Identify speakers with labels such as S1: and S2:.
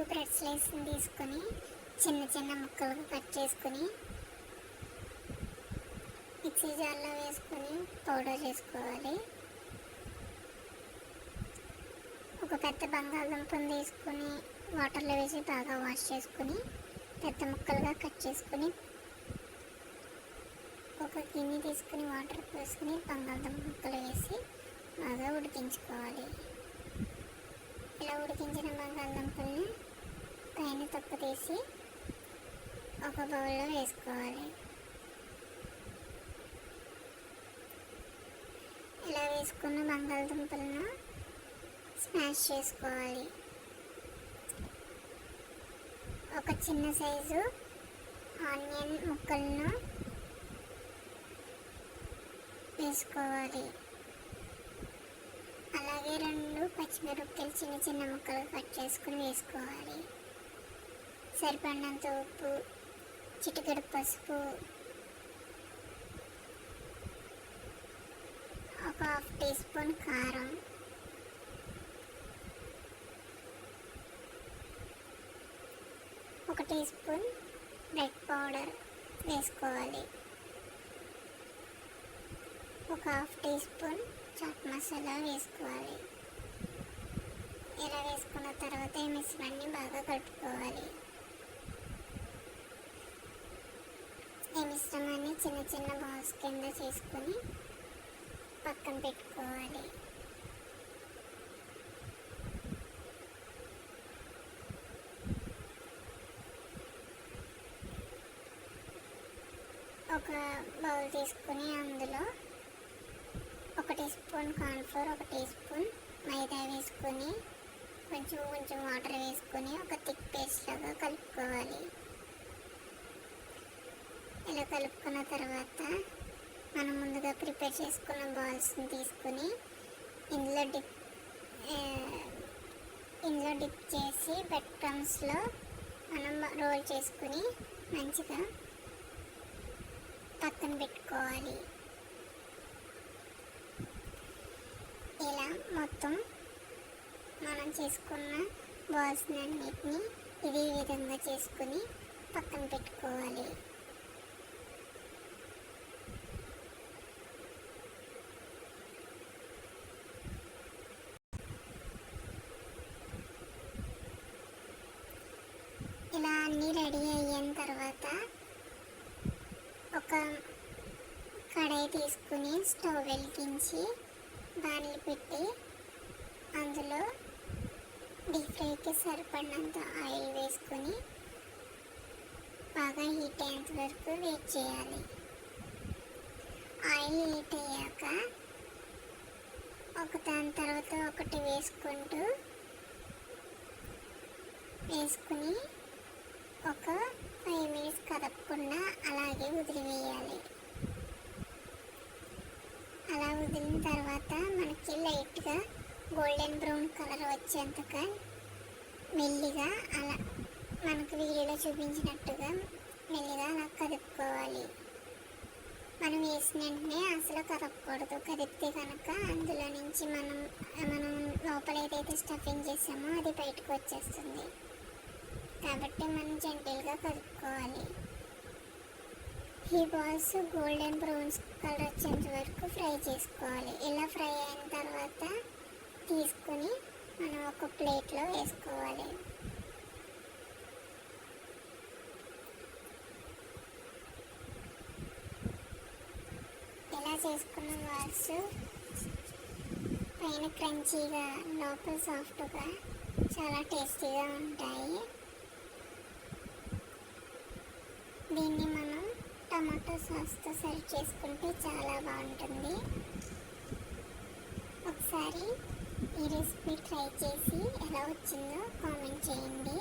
S1: రెండు బ్రెడ్ స్లైస్ని తీసుకొని చిన్న చిన్న ముక్కలుగా కట్ చేసుకొని మిక్సీ జార్లో వేసుకొని పౌడర్ చేసుకోవాలి. ఒక పెద్ద బంగాళదుంపను తీసుకొని వాటర్లో వేసి బాగా వాష్ చేసుకొని పెద్ద ముక్కలుగా కట్ చేసుకొని ఒక గిన్నె తీసుకుని వాటర్ పోసుకుని బంగాళదుంప ముక్కలు వేసి బాగా ఉడికించుకోవాలి. ఇలా ఉడికించిన బంగాళదుంపల్ని చేసి ఒక బౌల్లో వేసుకోవాలి. ఇలా వేసుకున్న బంగాళదుంపలను స్మాష్ చేసుకోవాలి. ఒక చిన్న సైజు ఆనియన్ ముక్కలను వేసుకోవాలి. అలాగే రెండు పచ్చిమిరపకాయలు చిన్న చిన్న ముక్కలు కట్ చేసుకుని వేసుకోవాలి. సరిపడినంత ఉప్పు చిటికెడు పసుపు ఒక హాఫ్ టీ స్పూన్ కారం ఒక టీ స్పూన్ రెడ్ పౌడర్ వేసుకోవాలి. ఒక half teaspoon chaat masala వేసుకోవాలి. ఇలా వేసుకున్న తర్వాత ఈ మిశ్రమాన్ని బాగా కలుపుకోవాలి ఈ మిశ్రమాన్ని చిన్న చిన్న బాల్స్ కింద చేసుకొని పక్కన పెట్టుకోవాలి. ఒక బౌల్ తీసుకుని అందులో ఒక టీ స్పూన్ కార్న్ఫ్లోర్ ఒక టీ స్పూన్ మైదా వేసుకొని కొంచెం కొంచెం వాటర్ వేసుకొని ఒక థిక్ పేస్ట్ లాగా కలుపుకోవాలి. ఇలా కలుపుకున్న తర్వాత మనం ముందుగా ప్రిపేర్ చేసుకున్న బాల్స్ని తీసుకొని ఇందులో డిప్ ఇందులో డిప్ చేసి బెడ్ క్రమ్స్లో మనం రోల్ చేసుకుని మంచిగా పక్కన పెట్టుకోవాలి. ఇలా మొత్తం మనం చేసుకున్న బాల్స్ని అన్నిటిని ఇదే విధంగా చేసుకుని పక్కన పెట్టుకోవాలి. ఇలా అన్నీ రెడీ అయిన తర్వాత ఒక కడాయి తీసుకుని స్టవ్ వెలిగించి బాణలు పెట్టి అందులో డీప్ ఫ్రైకి సరిపడినంత ఆయిల్ వేసుకొని బాగా హీట్ అయ్యేంత వరకు వెయిట్ చేయాలి. ఆయిల్ హీట్ అయ్యాక ఒక దాని తర్వాత ఒకటి వేసుకుంటూ వేసుకుని ఒక ఫైవ్ మినిట్స్ కదపకుండా అలాగే వదిలివేయాలి. అలా వదిలిన తర్వాత మనకి లైట్గా గోల్డెన్ బ్రౌన్ కలర్ వచ్చేంతగా మెల్లిగా అలా మనకు వీడియోలో చూపించినట్టుగా మెల్లిగా అలా కదుపుకోవాలి. మనం వేసిన వెంటనే అసలు కదపకూడదు. కదిపితే కనుక అందులో నుంచి మనం మనం లోపల ఏదైతే స్టఫింగ్ చేసామో అది బయటకు వచ్చేస్తుంది. కాబట్టి మనం జెంటల్గా కలుపుకోవాలి ఈ బాల్స్ గోల్డెన్ బ్రౌన్స్ కలర్ వచ్చేంత వరకు ఫ్రై చేసుకోవాలి. ఇలా ఫ్రై అయిన తర్వాత తీసుకుని మనం ఒక ప్లేట్లో వేసుకోవాలి. ఇలా చేసుకున్న బాల్స్ పైన క్రంచీగా లోపల సాఫ్ట్గా చాలా టేస్టీగా ఉంటాయి. దీన్ని మనం టమాటో సాస్తో సర్వ్ చేసుకుంటే చాలా బాగుంటుంది. ఒకసారి ఈ రెసిపీ ట్రై చేసి ఎలా వచ్చిందో కామెంట్ చేయండి.